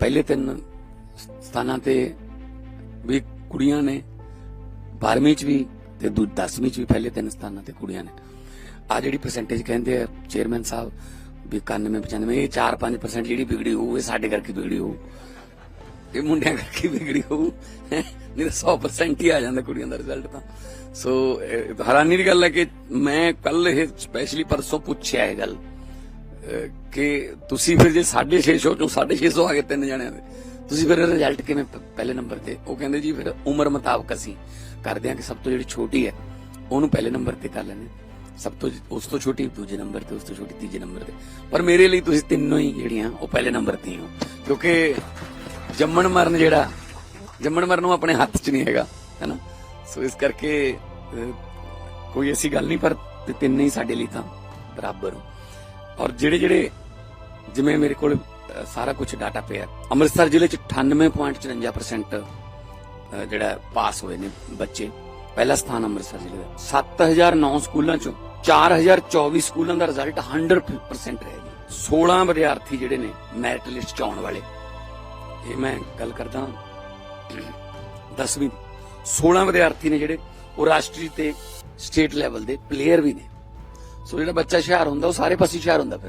ਪਹਿਲੇ ਤਿੰਨ ਸਥਾਨਾਂ ਤੇ ਵੀ ਕੁੜੀਆਂ ਨੇ 12ਵੀਂ ਚ ਵੀ ਤੇ ਦੂ 10ਵੀਂ ਚ ਵੀ ਪਹਿਲੇ ਤਿੰਨ ਸਥਾਨਾਂ ਤੇ ਕੁੜੀਆਂ ਨੇ। ਆ ਜਿਹੜੀ ਪਰਸੈਂਟੇਜ ਕਹਿੰਦੇ ਆ ਚੇਅਰਮੈਨ ਸਾਹਿਬ, ਵੀ 91 95 ਇਹ 4-5% ਜਿਹੜੀ ਵਿਗੜੀ ਹੋਊ, ਇਹ ਸਾਡੇ ਕਰਕੇ ਵਿਗੜੀ ਹੋਊ। ਇਹ ਮੁੰਡਿਆਂ ਕਰਕੇ ਵਿਗੜੀ ਹੋਊ। ਨਹੀਂ ਤਾਂ 100% ਹੀ ਆ ਜਾਂਦਾ ਕੁੜੀਆਂ ਦਾ ਰਿਜ਼ਲਟ ਤਾਂ। ਸੋ ਹੈਰਾਨੀ ਦੀ ਗੱਲ ਹੈ ਕਿ ਮੈਂ ਕੱਲ ਇਹ ਸਪੈਸ਼ਲੀ ਪਰਸੋਂ ਪੁੱਛਿਆ ਇਹ ਗੱਲ। ਕਿ ਤੁਸੀਂ ਫਿਰ ਜੇ 650 ਚੋਂ 650 ਆ ਗਏ ਤਿੰਨ ਜਣਿਆਂ ਦੇ, ਤੁਸੀਂ ਫਿਰ ਰਿਜ਼ਲਟ ਕਿਵੇਂ ਪ- ਪਹਿਲੇ ਨੰਬਰ ਤੇ? ਉਹ ਕਹਿੰਦੇ ਜੀ ਫਿਰ ਉਮਰ ਮੁਤਾਬਕ ਅਸੀਂ ਕਰਦੇ ਹਾਂ ਕਿ ਸਭ ਤੋਂ ਜਿਹੜੀ ਛੋਟੀ ਹੈ, ਉਹਨੂੰ ਪਹਿਲੇ ਨੰਬਰ ਤੇ ਕਰ ਲੈਂਦੇ ਸਭ ਤੋਂ ਉਸ ਤੋਂ ਛੋਟੀ ਦੂਜੇ ਨੰਬਰ ਤੇ, ਉਸ ਤੋਂ ਛੋਟੀ ਤੀਜੇ ਨੰਬਰ ਤੇ। ਪਰ ਮੇਰੇ ਲਈ ਤੁਸੀਂ ਤਿੰਨੋਂ ਹੀ ਜਿਹੜੀਆਂ, ਉਹ ਪਹਿਲੇ ਨੰਬਰ ਤੇ ਹੀ ਹੋ। ਕਿਉਂਕਿ ਜੰਮਣ ਮਰਨ ਜਿਹੜਾ, ਜੰਮਣ ਮਰਨ ਨੂੰ ਆਪਣੇ ਹੱਥ 'ਚ ਨਹੀਂ ਹੈਗਾ, ਹੈਨਾ? ਸੋ ਇਸ ਕਰਕੇ ਕੋਈ ਐਸੀ ਗੱਲ ਨਹੀਂ, ਪਰ ਤੇ ਤਿੰਨੇ ਹੀ ਸਾਡੇ ਲਈ ਤਾਂ ਬਰਾਬਰ ਹੋ। ਔਰ ਜਿਹੜੇ ਜਿਹੜੇ ਜਿਵੇਂ ਮੇਰੇ ਕੋਲ ਸਾਰਾ ਕੁਝ ਡਾਟਾ ਪਿਆ। ਅੰਮ੍ਰਿਤਸਰ ਜ਼ਿਲ੍ਹੇ 'ਚ 98.54% ਅਹ, ਜਿਹੜਾ ਪਾਸ ਹੋਏ ਨੇ ਬੱਚੇ। ਪਹਿਲਾ ਸਥਾਨ ਅੰਮ੍ਰਿਤਸਰ ਜ਼ਿਲ੍ਹੇ ਦਾ। 7009 ਸਕੂਲਾਂ 'ਚੋਂ 4024 ਸਕੂਲਾਂ ਦਾ ਰਿਜ਼ਲਟ 100% ਰਿਹਾ ਜੀ 16 ਵਿਦਿਆਰਥੀ ਜਿਹੜੇ ਨੇ ਮੈਰਿਟ ਲਿਸਟ 'ਚ ਆਉਣ ਵਾਲੇ। ਇਹ ਮੈਂ ਗੱਲ ਕਰਦਾ 10ਵੀਂ 16 ਵਿਦਿਆਰਥੀ ਨੇ ਜਿਹੜੇ ਉਹ ਰਾਸ਼ਟਰੀ ਤੇ ਸਟੇਟ ਲੈਵਲ ਦੇ ਪਲੇਅਰ ਵੀ ਨੇ। ਸੋ ਜਿਹੜਾ ਬੱਚਾ ਹੁਸ਼ਿਆਰ ਹੁੰਦਾ ਉਹ ਸਾਰੇ ਪਾਸੇ ਹੁਸ਼ਿਆਰ ਹੁੰਦਾ ਫਿਰ।